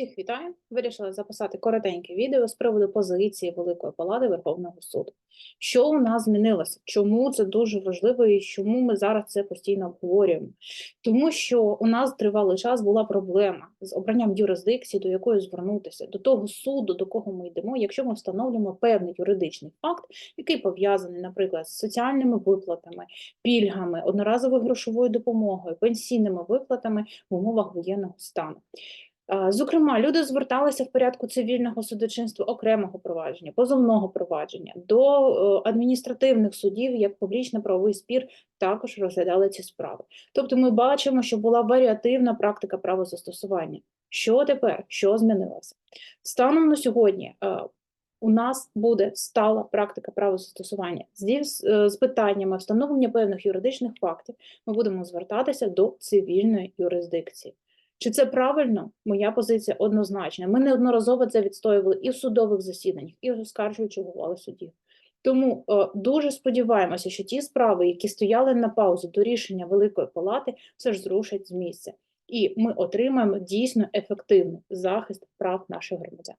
Всіх вітаю. Вирішила записати коротеньке відео з приводу позиції Великої Палати Верховного суду. Що у нас змінилося? Чому це дуже важливо і чому ми зараз це постійно обговорюємо? Тому що у нас тривалий час була проблема з обранням юрисдикції, до якої звернутися, до того суду, до кого ми йдемо, якщо ми встановлюємо певний юридичний факт, який пов'язаний, наприклад, з соціальними виплатами, пільгами, одноразовою грошовою допомогою, пенсійними виплатами в умовах воєнного стану. Зокрема, люди зверталися в порядку цивільного судочинства окремого провадження, позовного провадження до е, адміністративних судів, як публічно-правовий спір, також розглядали ці справи. Тобто, ми бачимо, що була варіативна практика правозастосування. Що тепер? Що змінилося? Станом на сьогодні е, у нас буде стала практика правозастосування з, з питаннями встановлення певних юридичних фактів. Ми будемо звертатися до цивільної юрисдикції. Чи це правильно? Моя позиція однозначна. Ми неодноразово це відстоювали і в судових засіданнях, і оскаржуючи ухвали судів. Тому о, дуже сподіваємося, що ті справи, які стояли на паузі до рішення Великої Палати, все ж зрушать з місця. І ми отримаємо дійсно ефективний захист прав наших громадян.